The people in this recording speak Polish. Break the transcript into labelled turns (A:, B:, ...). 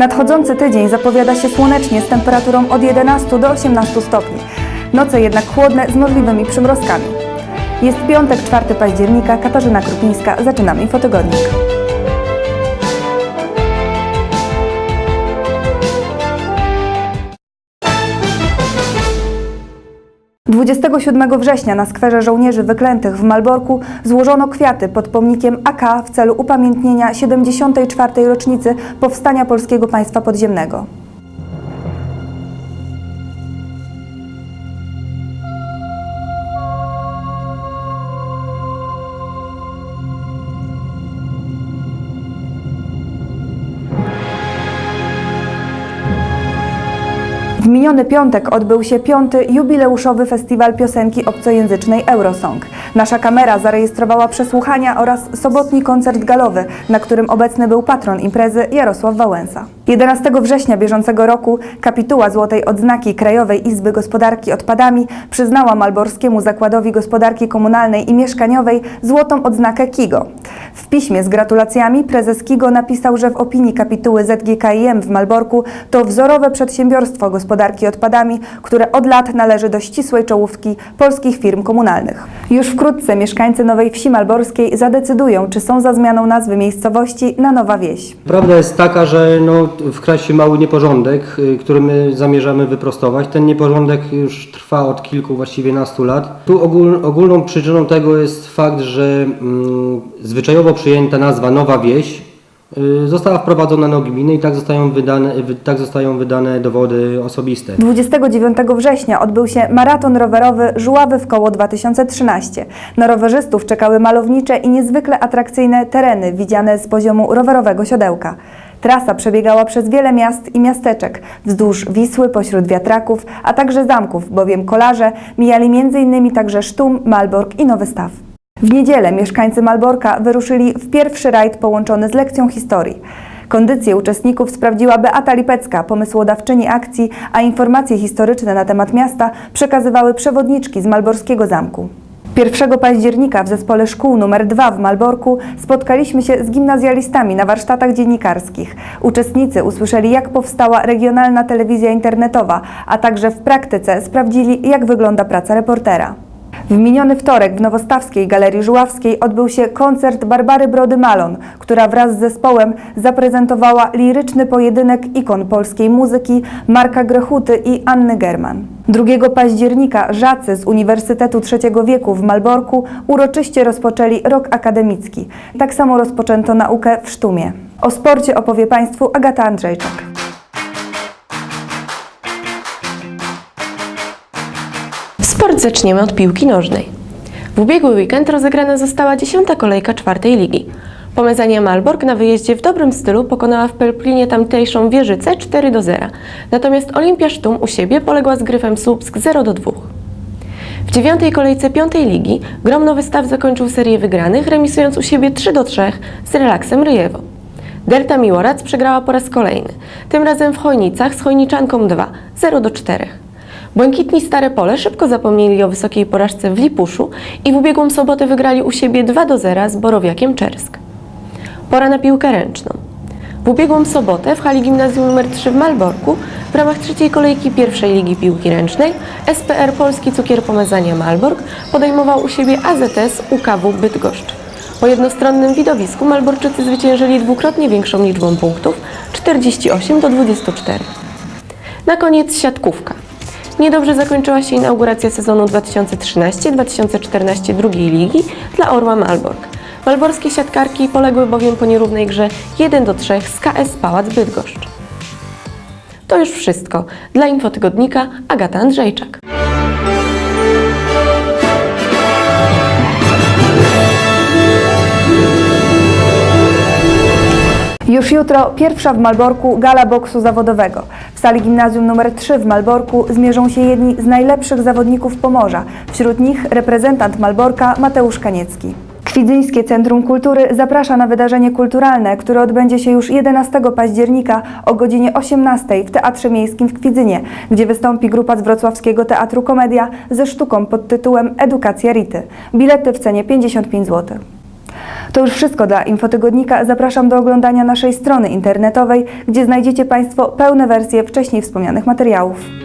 A: Nadchodzący tydzień zapowiada się słonecznie z temperaturą od 11 do 18 stopni. Noce jednak chłodne z możliwymi przymrozkami. Jest piątek, 4 października, Katarzyna Krupińska. Zaczynamy Infotygodnik. 27 września na skwerze żołnierzy wyklętych w Malborku złożono kwiaty pod pomnikiem AK w celu upamiętnienia 74. rocznicy powstania Polskiego Państwa Podziemnego. W miniony piątek odbył się piąty jubileuszowy festiwal piosenki obcojęzycznej Eurosong. Nasza kamera zarejestrowała przesłuchania oraz sobotni koncert galowy, na którym obecny był patron imprezy Jarosław Wałęsa. 11 września bieżącego roku kapituła Złotej Odznaki Krajowej Izby Gospodarki Odpadami przyznała Malborskiemu Zakładowi Gospodarki Komunalnej i Mieszkaniowej złotą odznakę KIGO. W piśmie z gratulacjami prezes KIGO napisał, że w opinii kapituły ZGKiM w Malborku to wzorowe przedsiębiorstwo gospodarki odpadami, które od lat należy do ścisłej czołówki polskich firm komunalnych. Już wkrótce mieszkańcy Nowej Wsi Malborskiej zadecydują, czy są za zmianą nazwy miejscowości na Nowa Wieś.
B: Prawda jest taka, że no, wkradł się mały nieporządek, y, który my zamierzamy wyprostować. Ten nieporządek już trwa od kilku, właściwie nastu lat. Tu ogól, ogólną przyczyną tego jest fakt, że mm, zwyczajowo przyjęta nazwa Nowa Wieś y, została wprowadzona na gminę i tak zostają wydane, wy, tak zostają wydane dowody osobiste.
A: 29 września odbył się maraton rowerowy Żuławy w koło 2013. Na rowerzystów czekały malownicze i niezwykle atrakcyjne tereny widziane z poziomu rowerowego siodełka. Trasa przebiegała przez wiele miast i miasteczek, wzdłuż Wisły, pośród wiatraków, a także zamków, bowiem kolarze mijali m.in. także Sztum, Malbork i Nowy Staw. W niedzielę mieszkańcy Malborka wyruszyli w pierwszy rajd połączony z lekcją historii. Kondycję uczestników sprawdziła Beata Lipecka, pomysłodawczyni akcji, a informacje historyczne na temat miasta przekazywały przewodniczki z Malborskiego Zamku. 1 października w zespole szkół nr 2 w Malborku spotkaliśmy się z gimnazjalistami na warsztatach dziennikarskich. Uczestnicy usłyszeli, jak powstała regionalna telewizja internetowa, a także w praktyce sprawdzili, jak wygląda praca reportera. W miniony wtorek w Nowostawskiej Galerii Żuławskiej odbył się koncert Barbary Brody-Malon, która wraz z zespołem zaprezentowała liryczny pojedynek ikon polskiej muzyki Marka Grechuty i Anny German. 2 października żacy z Uniwersytetu Trzeciego Wieku w Malborku uroczyście rozpoczęli rok akademicki. Tak samo rozpoczęto naukę w Sztumie. O sporcie opowie Państwu Agata Andrzejczak.
C: Sport zaczniemy od piłki nożnej. W ubiegły weekend rozegrana została dziesiąta kolejka czwartej ligi. Pomezania Malbork na wyjeździe w dobrym stylu pokonała w Pelplinie tamtejszą Wieżycę 4 do 0. Natomiast Olimpia Sztum u siebie poległa z Gryfem Słupsk 0 do 2. W dziewiątej kolejce piątej ligi Grom Nowy Staw zakończył serię wygranych, remisując u siebie 3 do 3 z relaksem Ryjewo. Delta Miłorac przegrała po raz kolejny, tym razem w Chojnicach z Chojniczanką 2 0 do 4. Błękitni Stare Pole szybko zapomnieli o wysokiej porażce w Lipuszu i w ubiegłą sobotę wygrali u siebie 2 do 0 z Borowiakiem Czersk. Pora na piłkę ręczną. W ubiegłą sobotę w hali gimnazjum nr 3 w Malborku w ramach trzeciej kolejki pierwszej ligi piłki ręcznej SPR Polski Cukier Pomezania Malbork podejmował u siebie AZS UKW Bydgoszcz. Po jednostronnym widowisku Malborczycy zwyciężyli dwukrotnie większą liczbą punktów 48 do 24. Na koniec siatkówka. Niedobrze zakończyła się inauguracja sezonu 2013-2014 drugiej ligi dla Orła Malbork. Malborskie siatkarki poległy bowiem po nierównej grze 1 do 3 z KS Pałac Bydgoszcz. To już wszystko. Dla Infotygodnika Agata Andrzejczak.
A: Już jutro pierwsza w Malborku gala boksu zawodowego. W sali gimnazjum nr 3 w Malborku zmierzą się jedni z najlepszych zawodników Pomorza. Wśród nich reprezentant Malborka Mateusz Kaniecki. Kwidzyńskie Centrum Kultury zaprasza na wydarzenie kulturalne, które odbędzie się już 11 października o godzinie 18 w Teatrze Miejskim w Kwidzynie, gdzie wystąpi grupa z Wrocławskiego Teatru Komedia ze sztuką pod tytułem Edukacja Rity. Bilety w cenie 55 zł. To już wszystko dla Infotygodnika. Zapraszam do oglądania naszej strony internetowej, gdzie znajdziecie Państwo pełne wersje wcześniej wspomnianych materiałów.